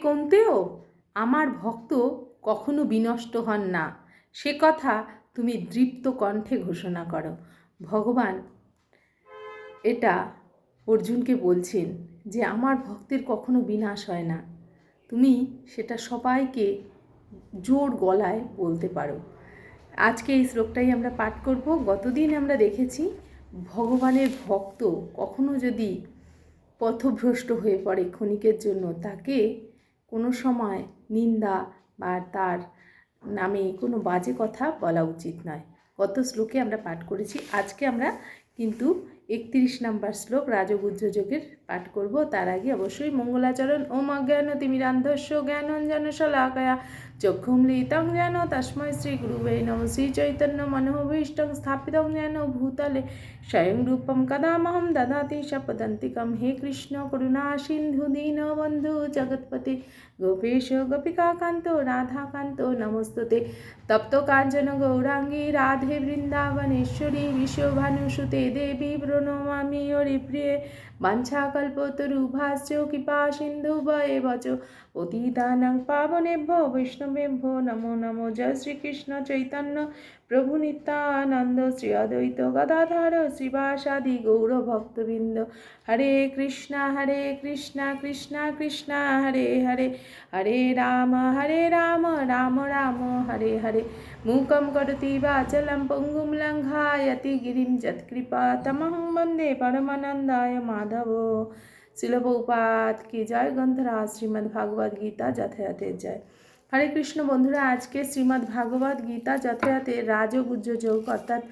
কমতেও আমার ভক্ত কখনো বিনষ্ট হন না। সে কথা তুমি দৃপ্ত কণ্ঠে ঘোষণা করো। ভগবান এটা অর্জুনকে বলছেন যে, আমার ভক্তের কখনো বিনাশ হয় না। তুমি সেটা সবাইকে জোর গলায় বলতে পারো। আজকে এই শ্লোকটাই আমরা পাঠ করব। গতদিন আমরা দেখেছি, ভগবানের ভক্ত কখনো যদি পথভ্রষ্ট হয়ে পড়ে ক্ষণিকের জন্য, তাকে কোনো সময় নিন্দা বা তার নামে কোনো বাজে কথা বলা উচিত নয়। গত শ্লোকে আমরা পাঠ করেছি। আজকে আমরা কিন্তু একত্রিশ নাম্বার শ্লোক রাজগুজ্জ যোগের পাঠ করব। তার আগে অবশ্যই মঙ্গলাচরণ ওম অজ্ঞান তিমিরান্ধস্য জ্ঞানঞ্জন শলাকয়া চক্ষুম লিতং যেন তস্মৈ শ্রী গুরুবে নম শ্রী চৈতন্য মনোভীষ্টং স্থাপিত যেন ভূতলে স্বয়ং রূপম কদামহম দদাতি শপদন্তিকম হে কৃষ্ণ করুণা সিন্ধু দীনবন্ধু জগৎপতি গোপেশ গোপিকাকান্ত রাধাকান্ত নমস্তুতে তপ্ত কাঞ্চন গৌরাঙ্গী রাধে বৃন্দাবনেশ্বরী বিশ্বভানুসুতে দেবী প্রণমামি হরিপ্রিয়ে বাঞ্ছাকল্পতরুভাশ্চ কৃপা সিন্ধু বয়ে বচ পতিতানাং পাবনেভ্যো বৈষ্ণবেভ্যো নমো নমো জয় শ্রীকৃষ্ণ চৈতন্য প্রভু নিত্যানন্দ, শ্রী অদ্বৈত গদাধর শ্রীবাসাদি গৌর ভক্তবৃন্দ। হরে কৃষ্ণ হরে কৃষ্ণ কৃষ্ণ কৃষ্ণ, হরে হরে। হরে রাম হরে রাম রাম রাম, হরে হরে। মূকম করতি বাচলম পঙ্গুম লঙ্ঘায়তি গিরিম যৎকৃপা তমহং বন্দে পরমানন্দায় মাধব। শিলভৌপাত কি জয় গ্রন্থরা শ্রীমদ্ভাগবদ্গীতা যথাযথে জয়। হরে কৃষ্ণ বন্ধুরা, আজকে শ্রীমদ্ ভাগবত গীতা যথাযথে রাজগুজ্জ যোগ অর্থাৎ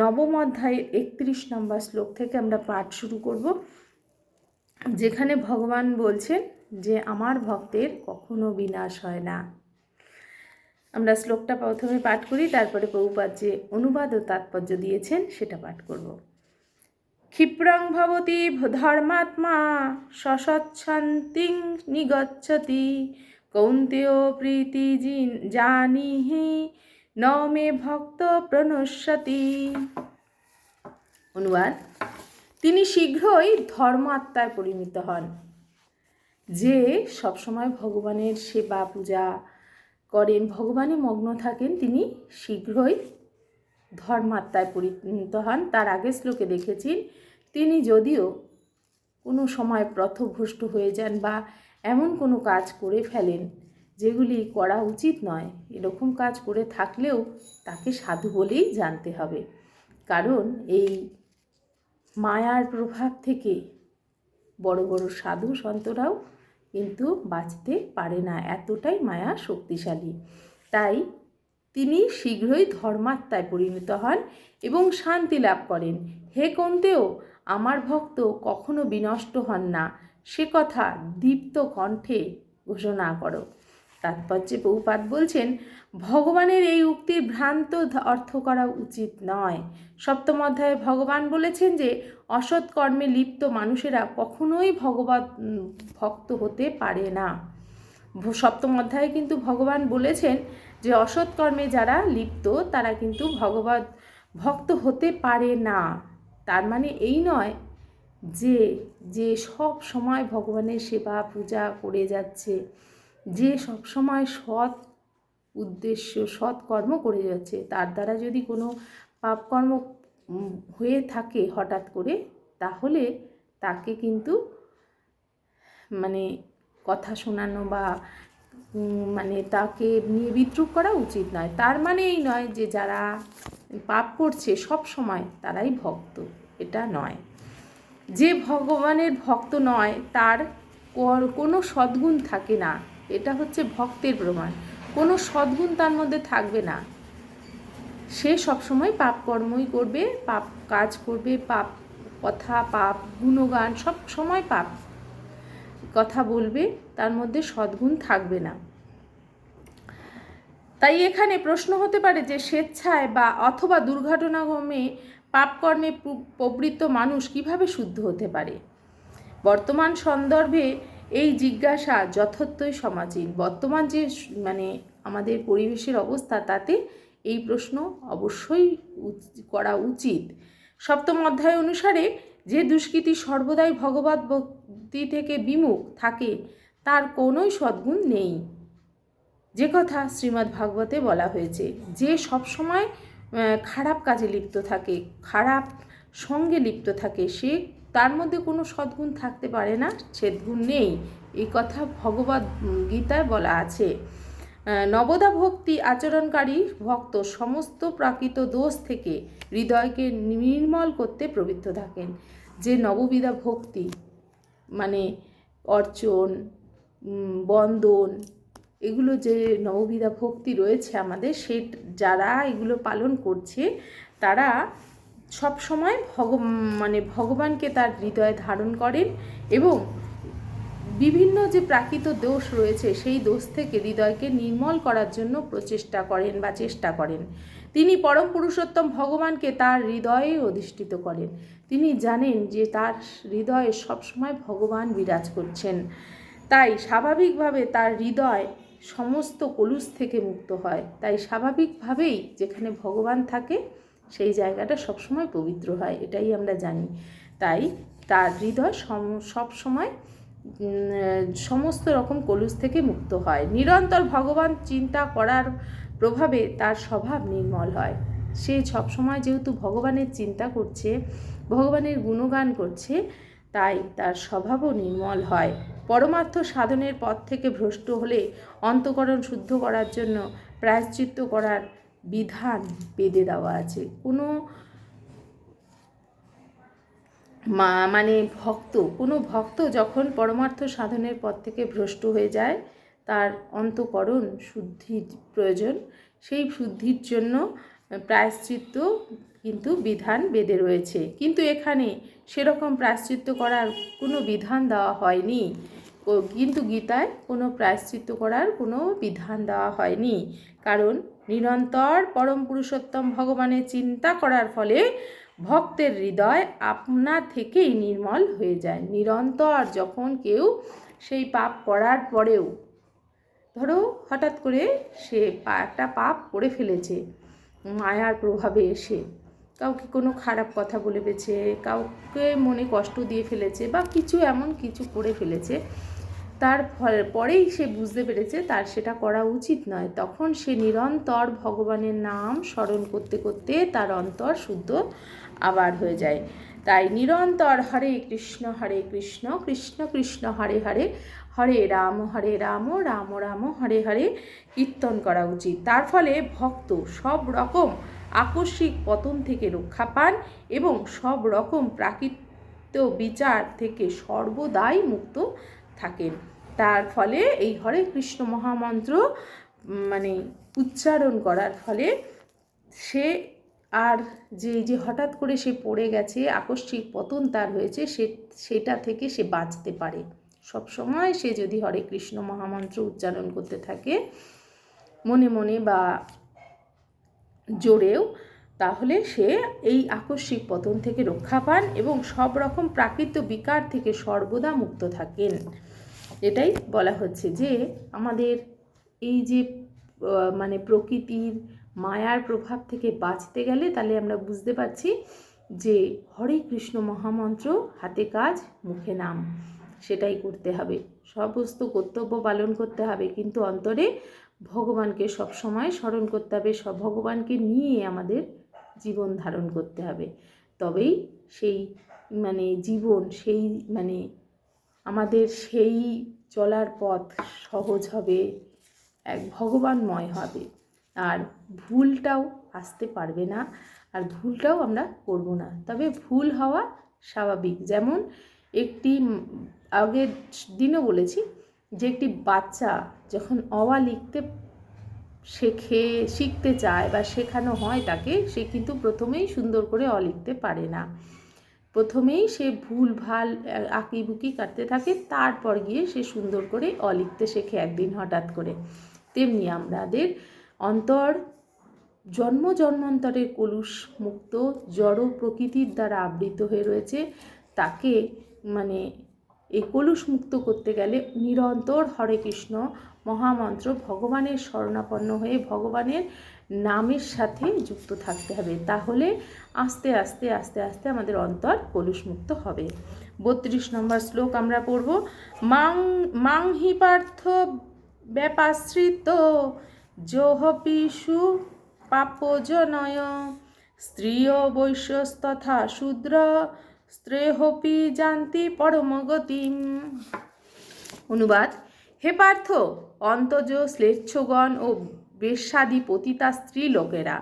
নবম অধ্যায়ের একত্রিশ নম্বর শ্লোক থেকে আমরা পাঠ শুরু করব, যেখানে ভগবান বলছেন যে, আমার ভক্তের কখনো বিনাশ হয় না। আমরা শ্লোকটা প্রথমে পাঠ করি, তারপরে প্রভুপাদ যে অনুবাদ ও তাৎপর্য দিয়েছেন, সেটা পাঠ করব। ক্ষিপ্রং ভবতি ধর্মাত্মা সসচ্ছন্তিং নিগচ্ছতি কৌন্তেয় প্রীতি জানিহি ন মে ভক্ত প্রণশ্যতি। অনুবাদ, তিনি শীঘ্রই ধর্ম আত্মায় পরিণত হন। যে সবসময় ভগবানের সেবা পূজা করেন, ভগবানে মগ্ন থাকেন, তিনি শীঘ্রই ধর্মাত্মায় পরিণত হন। তার আগের শ্লোকে দেখেছি তিনি যদিও কোনো সময় প্রথভ্রষ্ট হয়ে যান বা এমন কোনো কাজ করে ফেলেন যেগুলি করা উচিত নয়। এরকম কাজ করে থাকলেও তাকে সাধু বলেই জানতে হবে। কারণ এই মায়ার প্রভাব থেকে বড় বড় সাধু সন্তরাও কিন্তু বাঁচতে পারে না। এতটাই মায়া শক্তিশালী। তাই তিনি শীঘ্রই ধর্মাত্মায় পরিণত হন এবং শান্তি লাভ করেন। হে কন্তেও, আমার ভক্ত কখনো বিনষ্ট হন না। সে কথা দীপ্ত কণ্ঠে ঘোষণা করো। তাৎপর্যে বহুপাত বলছেন, ভগবানের এই উক্তির ভ্রান্ত অর্থ করা উচিত নয়। সপ্তম অধ্যায়ে ভগবান বলেছেন যে, অসৎ কর্মে লিপ্ত মানুষেরা কখনোই ভগবত ভক্ত হতে পারে না। সপ্তম অধ্যায়ে কিন্তু ভগবান বলেছেন যে, অসৎ কর্মে যারা লিপ্ত, তারা কিন্তু ভগবত, ভক্ত হতে পারে না। তার মানে এই নয় যে যে সব সময় ভগবানের সেবা, পূজা করে যাচ্ছে, যে সব সময় সৎ উদ্দেশ্য, সৎ কর্ম করে যাচ্ছে, তার দ্বারা যদি কোনো পাপকর্ম হয়ে থাকে হঠাৎ করে, তাহলে তাকে কিন্তু মানে কথা শোনানো বা মানে তাকে নিয়ে বিদ্রুপ করা উচিত নয়। তার মানে এই নয় যে, যারা পাপ করছে সব সময় তারাই ভক্ত, এটা নয়। যে ভগবানের ভক্ত নয়, তার কোনো সদ্গুণ থাকে না। এটা হচ্ছে ভক্তের প্রমাণ। কোনো সদ্গুণ তার মধ্যে থাকবে না। সে সবসময় পাপ কর্মই করবে, পাপ কাজ করবে, পাপ কথা, পাপ গুণগান, সব সময় পাপ কথা বলবে, তার মধ্যে সদ্গুণ থাকবে না। তাই এখানে প্রশ্ন হতে পারে যে স্বেচ্ছায় বা অথবা দুর্ঘটনাক্রমে পাপকর্মে প্রবৃত্ত মানুষ কীভাবে শুদ্ধ হতে পারে? বর্তমান সন্দর্ভে এই জিজ্ঞাসা যথার্থই সমাজীন। বর্তমান যে মানে আমাদের পরিবেশের অবস্থা তাতে এই প্রশ্ন অবশ্যই করা উচিত। সপ্তম অধ্যায় অনুসারে যে দুষ্কৃতি সর্বদাই ভগবত ভক্তি থেকে বিমুখ থাকে তার কোনোই সদ্গুণ নেই। যে কথা শ্রীমদ্ ভাগবতে বলা হয়েছে যে সবসময় আহ, খারাপ কাজে লিপ্ত থাকে, খারাপ সঙ্গে লিপ্ত থাকে সে, তার মধ্যে কোনো সদ্গুণ থাকতে পারে না সদ্গুণ নেই। এই কথা ভগবত গীতায় বলা আছে। নবদা ভক্তি আচরণকারী ভক্ত সমস্ত প্রাকৃত দোষ থেকে হৃদয়কে নির্মল করতে প্রবৃত্ত থাকেন। যে নববিধা ভক্তি মানে অর্চন বন্দন এগুলো যে নববিধা ভক্তি রয়েছে আমাদের, সে যারা এগুলো পালন করছে, তারা সব সময় ভগ মানে ভগবানকে তার হৃদয়ে ধারণ করেন এবং বিভিন্ন যে প্রাকৃত দোষ রয়েছে, সেই দোষ থেকে হৃদয়কে নির্মল করার জন্য প্রচেষ্টা করেন বা চেষ্টা করেন। তিনি পরম পুরুষোত্তম ভগবানকে তার হৃদয়ে অধিষ্ঠিত করেন। তিনি জানেন যে তার হৃদয়ে সবসময় ভগবান বিরাজ করছেন। তাই স্বাভাবিকভাবে তার হৃদয় সমস্ত কলুষ থেকে মুক্ত হয়। তাই স্বাভাবিকভাবেই যেখানে ভগবান থাকে, সেই জায়গাটা সবসময় পবিত্র হয়, এটাই আমরা জানি। তাই তার হৃদয় সম, সবসময় সমস্ত রকম কলুষ থেকে মুক্ত হয়। নিরন্তর ভগবান চিন্তা করার প্রভাবে তার স্বভাব নির্মল হয়। সে সবসময় যেহেতু ভগবানের চিন্তা করছে, ভগবানের গুণগান করছে, তাই তার স্বভাবও নির্মল হয়। পরমার্থ সাধনের পথ থেকে ভ্রষ্ট হলে অন্তকরণ শুদ্ধ করার জন্য প্রায়শ্চিত্ত করার বিধান বেঁধে দেওয়া আছে। কোনো মা মানে ভক্ত, কোনো ভক্ত যখন পরমার্থ সাধনের পথ থেকে ভ্রষ্ট হয়ে যায়, তার অন্তকরণ শুদ্ধির প্রয়োজন। সেই শুদ্ধির জন্য প্রায়শ্চিত্ত কিন্তু বিধান বেঁধে রয়েছে। কিন্তু এখানে সেরকম প্রায়শ্চিত্ত করার কোনো বিধান দেওয়া হয়নি। কিন্তু গীতায় কোনো প্রায়শ্চিত্ত করার কোনো বিধান দেওয়া হয়নি। কারণ নিরন্তর পরম পুরুষোত্তম ভগবানের চিন্তা করার ফলে ভক্তের হৃদয় আপনা থেকেই নির্মল হয়ে যায়। নিরন্তর যখন কেউ সেই পাপ করার পরেও, ধরো হঠাৎ করে সে একটা পাপ করে ফেলেছে, মায়ার প্রভাবে এসে, কাউকে কোনো খারাপ কথা বলে ফেলেছে কাউকে মনে কষ্ট দিয়ে ফেলেছে বা কিছু এমন কিছু করে ফেলেছে তার ফল- পরেই সে বুঝতে পেরেছে তার সেটা করা উচিত নয়। তখন সে নিরন্তর ভগবানের নাম স্মরণ করতে করতে তার অন্তর শুদ্ধ আবার হয়ে যায়। তাই নিরন্তর হরে কৃষ্ণ হরে কৃষ্ণ কৃষ্ণ কৃষ্ণ, হরে হরে হরে রাম হরে রাম রাম রাম, হরে হরে কীর্তন করা উচিত। তার ফলে ভক্ত সব রকম আকস্মিক পতন থেকে রক্ষা পান এবং সব রকম প্রাকৃত বিচার থেকে সর্বদাই মুক্ত থাকেন। তার ফলে এই হরে কৃষ্ণ মহামন্ত্র মানে উচ্চারণ করার ফলে সে আর যে যে হঠাৎ করে সে পড়ে গেছে, আকস্মিক পতন তার হয়েছে, সে, সেটা থেকে সে বাঁচতে পারে। সব সময় সে যদি হরে কৃষ্ণ মহামন্ত্র উচ্চারণ করতে থাকে, মনে মনে বা জোরেও তাহলে সে এই আকস্মিক পতন থেকে রক্ষা পান এবং সব রকম প্রাকৃত বিকার থেকে সর্বদা মুক্ত থাকেন। এটাই বলা হচ্ছে যে আমাদের এই যে মানে প্রকৃতির মায়ার প্রভাব থেকে বাঁচতে গেলে তাহলে আমরা বুঝতে পারছি যে হরে কৃষ্ণ মহামন্ত্র, হাতে কাজ, মুখে নাম। সেটাই করতে হবে। সমস্ত কর্তব্য পালন করতে হবে। কিন্তু অন্তরে ভগবানকে সবসময় স্মরণ করতে হবে। সব ভগবানকে নিয়ে আমাদের জীবন ধারণ করতে হবে। তবেই সেই মানে জীবন, সেই মানে আমাদের সেই চলার পথ সহজ হবে, এক ভগবানময় হবে। আর ভুলটাও আসতে পারবে না, আর ভুলটাও আমরা করব না। তবে ভুল হওয়া স্বাভাবিক। যেমন একটি আগের দিনও বলেছি যে একটি বাচ্চা যখন অওয়া লিখতে শেখে, শিখতে চায় বা শেখানো হয় তাকে, সে কিন্তু প্রথমেই সুন্দর করে অ লিখতে পারে না। প্রথমেই সে ভুল, ভালো আঁকি বুকি কাটতে থাকে, তারপর গিয়ে সে সুন্দর করে অ লিখতে শেখে একদিন হঠাৎ করে। তেমনি আমাদের অন্তর জন্ম জন্মান্তরের কলুষ মুক্ত, জড় প্রকৃতির দ্বারা আবৃত হয়ে রয়েছে। তাকে মানে এই কলুষ মুক্ত করতে গেলে নিরন্তর হরে কৃষ্ণ মহামন্ত্র ভগবানের শরণাপন্ন হয়ে ভগবানের নামের সাথে যুক্ত থাকতে হবে। তাহলে আস্তে আস্তে আস্তে আস্তে আমাদের অন্তর কলুষমুক্ত হবে। বত্রিশ নম্বর শ্লোক আমরা পড়ব। মাং মাং হি পার্থ ব্যাপাশ্রিত জোহপিষু পাপজনয়, স্ত্রিয় বৈশ্যস্তথা শূদ্র স্ত্রেহপি জানতি পরমগতিম। অনুবাদ, হে পার্থ, অন্তজ শ্লেচ্ছগণ ও বেশ্যাদি পতিতা স্ত্রী লোকেরা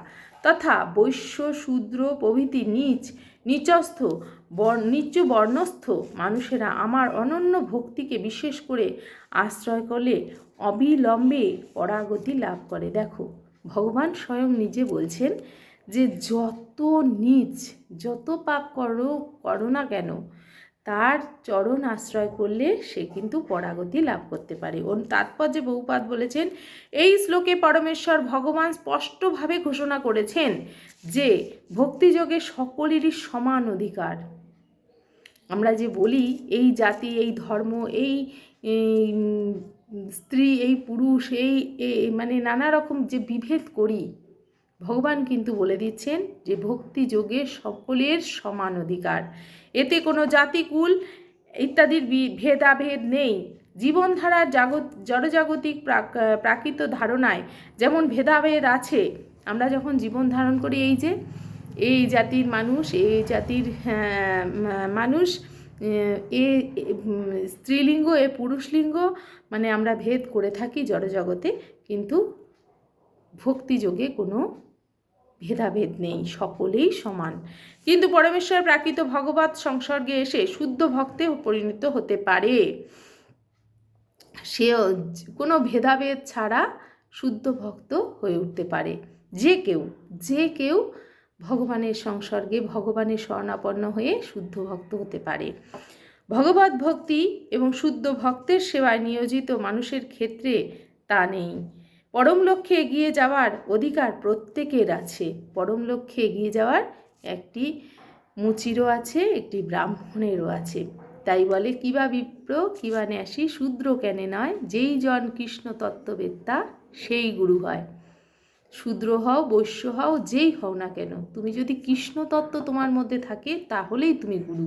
তথা বৈশ্য শূদ্র প্রভৃতি নিচ, নিচস্থ নিচু বর্ণস্থ মানুষেরা আমার অনন্য ভক্তিকে বিশেষ করে আশ্রয় করলে অবিলম্বে পরাগতি লাভ করে। দেখো, ভগবান স্বয়ং নিজে বলছেন যে যত নিচ যত পাপ করো করো না কেন, তার চরণ আশ্রয় করলে সে কিন্তু পরাগতি লাভ করতে পারে। ওর তাৎপর্যে বহুপাত বলেছেন, এই শ্লোকে পরমেশ্বর ভগবান স্পষ্টভাবে ঘোষণা করেছেন যে ভক্তিযোগে সকলেরই সমান অধিকার। আমরা যে বলি, এই জাতি, এই ধর্ম, এই স্ত্রী, এই পুরুষ, এই- মানে নানা রকম যে বিভেদ করি ভগবান কিন্তু বলে দিচ্ছেন যে ভক্তি যোগে সকলের সমান অধিকার। এতে কোনো জাতিকুল ইত্যাদির ভেদাভেদ নেই। জীবনধারার জাগত জড়জাগতিক প্রাকৃত ধারণায় যেমন ভেদাভেদ আছে আমরা যখন জীবন ধারণ করি এই যে এই জাতির মানুষ এই জাতির হ্যাঁ, মানুষ এ স্ত্রীলিঙ্গ এ পুরুষলিঙ্গ মানে আমরা ভেদ করে থাকি জড়জগতে কিন্তু ভক্তিযোগে কোনো ভেদাভেদ নেই, সকলেই সমান। কিন্তু পরমেশ্বর প্রাকৃত ভগবত সংসর্গে এসে শুদ্ধ ভক্তে পরিণত হতে পারে। সেও কোনো ভেদাভেদ ছাড়া শুদ্ধ ভক্ত হয়ে উঠতে পারে। যে কেউ যে কেউ ভগবানের সংসর্গে, ভগবানের শরণাপন্ন হয়ে শুদ্ধ ভক্ত হতে পারে। ভগবত ভক্তি এবং শুদ্ধ ভক্তের সেবায় নিয়োজিত মানুষের ক্ষেত্রে তা নেই। পরম লক্ষ্যে এগিয়ে যাওয়ার অধিকার প্রত্যেকের আছে। পরম লক্ষ্যে এগিয়ে যাওয়ার একটি মুচিরও আছে, একটি ব্রাহ্মণেরও আছে। তাই বলে কিবা বিপ্র কিবা ন্যাসী, শূদ্র কেনে নয়, যেই জন কৃষ্ণ তত্ত্ববেত্তা, সেই গুরু হয়। শূদ্র হও, বৈশ্য হও, যেই হও না কেন, তুমি যদি কৃষ্ণ তত্ত্ব তোমার মধ্যে থাকে, তাহলেই তুমি গুরু।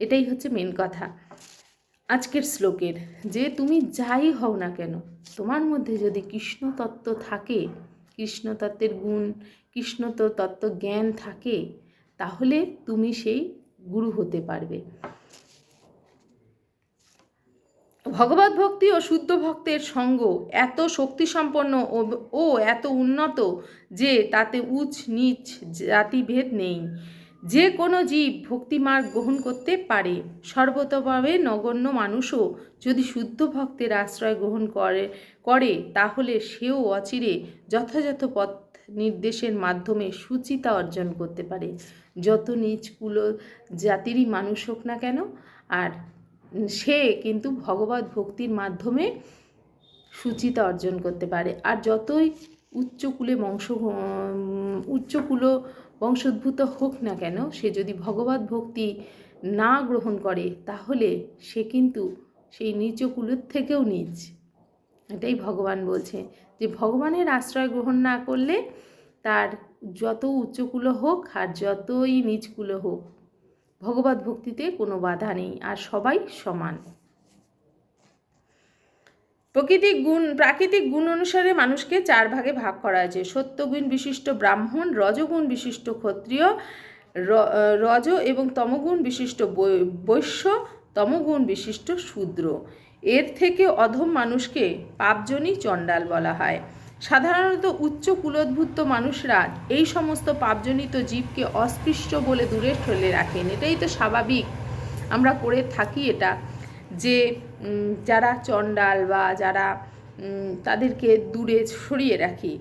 এটাই হচ্ছে মেন কথা। আজকের শ্লোকের, যে তুমি যাই হও না কেন, তোমার মধ্যে যদি কৃষ্ণ তত্ত্ব থাকে কৃষ্ণ তত্ত্বের গুণ কৃষ্ণ তত্ত্ব জ্ঞান থাকে, তাহলে তুমি সেই গুরু হতে পারবে। ভগবত ভক্তি ও শুদ্ধ ভক্তের সঙ্গ এত শক্তিসম্পন্ন ও- এত উন্নত যে তাতে উচ্চ নিচ, জাতিভেদ নেই। যে কোনো জীব ভক্তিমার্গ গ্রহণ করতে পারে। সর্বতভাবে নগণ্য মানুষও যদি শুদ্ধ ভক্তের আশ্রয় গ্রহণ করে করে, তাহলে সেও অচিরে যথাযথ পথ নির্দেশের মাধ্যমে সুচিতা অর্জন করতে পারে। যত নিচ কুলো জাতিরই মানুষ হোক না কেন, আর সে কিন্তু ভগবত ভক্তির মাধ্যমে সুচিতা অর্জন করতে পারে। আর যতই উচ্চকুলে বংশ উচ্চকুল বংশোদ্ভূত হোক না কেন, সে যদি ভগবত ভক্তি না গ্রহণ করে, তাহলে সে কিন্তু সেই নিচকুলের থেকেও নিচ। এটাই ভগবান বলছে যে, ভগবানের আশ্রয় গ্রহণ না করলে তার যত উচ্চকুলো হোক আর যতই নিচকুলো হোক, ভগবত ভক্তিতে কোনো বাধা নেই, আর সবাই সমান। প্রকৃতিক গুণ, প্রাকৃতিক গুণ অনুসারে মানুষকে চার ভাগে ভাগ করা হয়েছে। সত্যগুণ বিশিষ্ট ব্রাহ্মণ, রজগুণ বিশিষ্ট ক্ষত্রিয় রজ এবং তমগুণ বিশিষ্ট বৈশ্য, তমগুণ বিশিষ্ট শূদ্র। এর থেকে অধম মানুষকে পাপজনই চণ্ডাল বলা হয়। সাধারণত উচ্চ কুলোদ্ভূত মানুষরা এই সমস্ত পাপজনিত জীবকে অস্পৃশ্য বলে দূরে ঠেলে রাখেন। এটাই তো স্বাভাবিক। আমরা করে থাকি এটা। যে যারা চণ্ডাল বা যারা তাদেরকে দূরে সরিয়ে রাখি।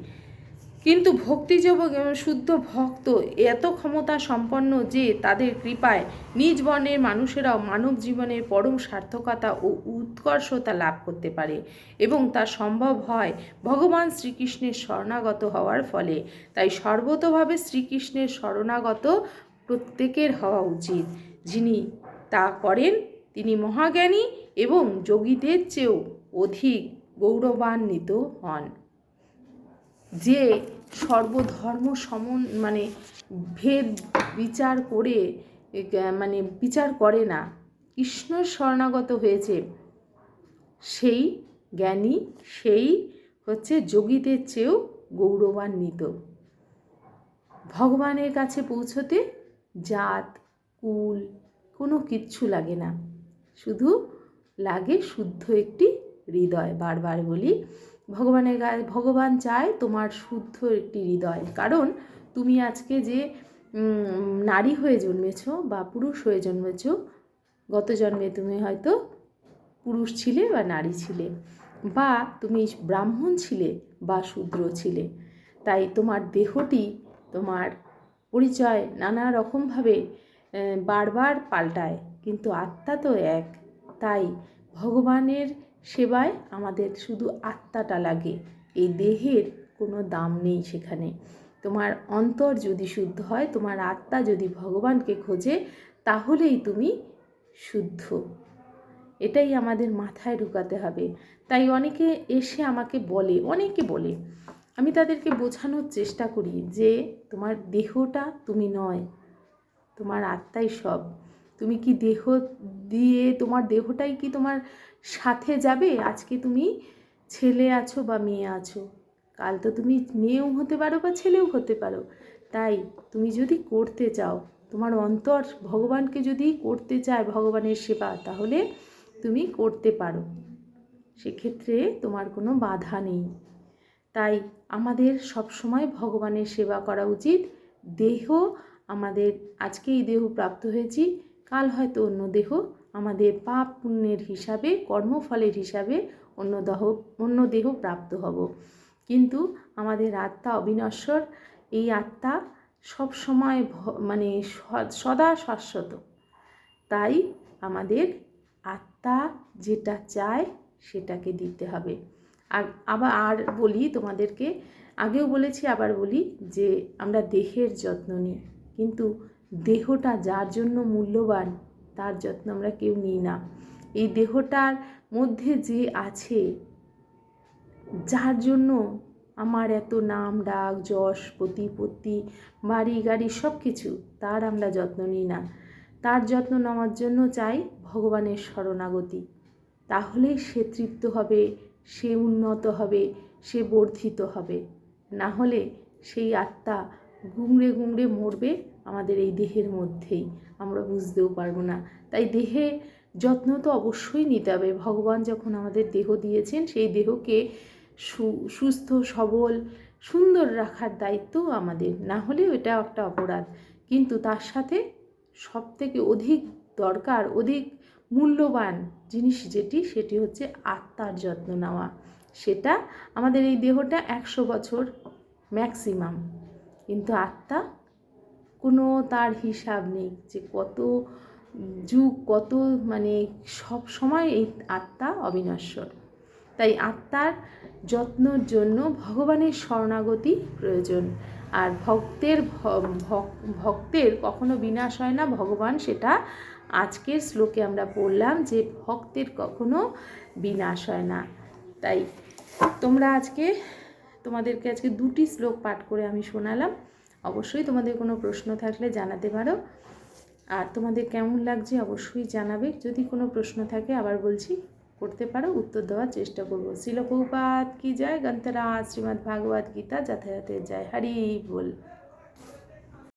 কিন্তু ভক্তিযোগ এবং শুদ্ধ ভক্ত এত ক্ষমতা সম্পন্ন যে তাদের কৃপায় নিজ বর্ণের মানুষেরাও মানব জীবনের পরম সার্থকতা ও উৎকর্ষতা লাভ করতে পারে এবং তা সম্ভব হয় ভগবান শ্রীকৃষ্ণের শরণাগত হওয়ার ফলে। তাই সর্বতভাবে শ্রীকৃষ্ণের শরণাগত প্রত্যেকের হওয়া উচিত, যিনি তা করেন তিনি মহাজ্ঞানী এবং যোগীদের চেয়েও অধিক গৌরবান্বিত হন। যে সর্বধর্ম সমন মানে ভেদ বিচার করে মানে বিচার করে না, কৃষ্ণ শরণাগত হয়েছে। সেই জ্ঞানী, সেই হচ্ছে যোগীদের চেয়েও গৌরবান্বিত। ভগবানের কাছে পৌঁছতে জাত, কুল কোনো কিচ্ছু লাগে না। শুধু লাগে শুদ্ধ একটি হৃদয়, বারবার বলি। ভগবানের গায়ে ভগবান চায় তোমার শুদ্ধ একটি হৃদয়। কারণ তুমি আজকে যে নারী হয়ে জন্মেছ বা পুরুষ হয়ে জন্মেছ, গত জন্মে তুমি হয়তো পুরুষ ছিলে বা নারী ছিলে বা তুমি ব্রাহ্মণ ছিলে বা শূদ্র ছিলে। তাই তোমার দেহটি, তোমার পরিচয় নানা রকমভাবে বারবার পাল্টায়। কিন্তু আত্মা তো এক। তাই ভগবানের সেবায় আমাদের শুধু আত্মাটা লাগে। এই দেহের কোনো দাম নেই সেখানে। তোমার অন্তর যদি শুদ্ধ হয়, তোমার আত্মা যদি ভগবানকে খোঁজে, তাহলেই তুমি শুদ্ধ। এটাই আমাদের মাথায় ঢুকাতে হবে। তাই অনেকে এসে আমাকে বলে, অনেকে বলে, আমি তাদেরকে বোঝানোর চেষ্টা করি যে তোমার দেহটা তুমি নয়, তোমার আত্মাই সব। তুমি কি দেহ দিয়ে, তোমার দেহটাই কি তোমার সাথে যাবে? আজকে তুমি ছেলে আছো বা মেয়ে আছো। কাল তো তুমি মেয়েও হতে পারো বা ছেলেও হতে পারো। তাই তুমি যদি করতে চাও, তোমার অন্তর ভগবানকে যদি করতে চায়, ভগবানের সেবা, তাহলে তুমি করতে পারো। সেক্ষেত্রে তোমার কোনো বাধা নেই। তাই আমাদের সবসময় ভগবানের সেবা করা উচিত। দেহ, আমাদের আজকে এই দেহ প্রাপ্ত হয়েছি। কাল হয়তো অন্য দেহ আমাদের পাপ পুণ্যের হিসাবে, কর্মফলের হিসাবে অন্য দেহ অন্য দেহ প্রাপ্ত হব। কিন্তু আমাদের আত্মা অবিনশ্বর, এই আত্মা সব সময় মানে সদা শাশ্বত। তাই আমাদের আত্মা যেটা চায় সেটাকে দিতে হবে। আর আবার, আর বলি তোমাদেরকে, আগেও বলেছি, আবার বলি যে আমরা দেহের যত্ন নিই। কিন্তু দেহটা যার জন্য মূল্যবান, তার যত্ন আমরা কেউ নিই না। এই দেহটার মধ্যে যে আছে, যার জন্য আমার এত নাম, ডাক, যশ, প্রতিপত্তি, বাড়ি, গাড়ি সব কিছু তার আমরা যত্ন নিই না। তার যত্ন নেওয়ার জন্য চাই ভগবানের শরণাগতি। তাহলেই সে তৃপ্ত হবে, সে উন্নত হবে, সে বর্ধিত হবে। না হলে সেই আত্মা গুংড়ে গুংড়ে মরবে আমাদের এই দেহের মধ্যেই। আমরা বুঝতেও পারব না। তাই দেহে যত্ন তো অবশ্যই নিতে হবে। ভগবান যখন আমাদের দেহ দিয়েছেন, সেই দেহকে সুস্থ, সবল, সুন্দর রাখার দায়িত্ব আমাদের। না হলে এটা একটা অপরাধ। কিন্তু তার সাথে সব থেকে অধিক দরকার, অধিক মূল্যবান জিনিস যেটি, সেটি হচ্ছে আত্মার যত্ন নেওয়া। সেটা আমাদের এই দেহটা একশো বছর ম্যাক্সিমাম কিন্তু আত্মা কোনো তার হিসাব নেই যে কত যুগ, কত মানে সব সময় এই আত্মা অবিনশ্বর। তাই আত্মার যত্নর জন্য ভগবানের শরণাগতি প্রয়োজন। আর ভক্তের ভক্তের কখনো বিনাশ হয় না। ভগবান সেটা আজকের শ্লোকে আমরা পড়লাম যে ভক্তের কখনো বিনাশ হয় না। তাই তোমরা আজকে তোমাদেরকে আজকে দুটি শ্লোক পাঠ করে আমি শোনালাম। অবশ্যই তোমাদের কোনো প্রশ্ন থাকলে জানাতে পারো। আর তোমাদের কেমন লাগছে অবশ্যই জানাবে। যদি কোনো প্রশ্ন থাকে আবার বলছি, করতে পারো, উত্তর দেওয়ার চেষ্টা করব। শিলপৌপাত কি জয় গন্তরা শ্রীমদ্ ভাগবত গীতা যাতায়াতের জয়, হরি বল।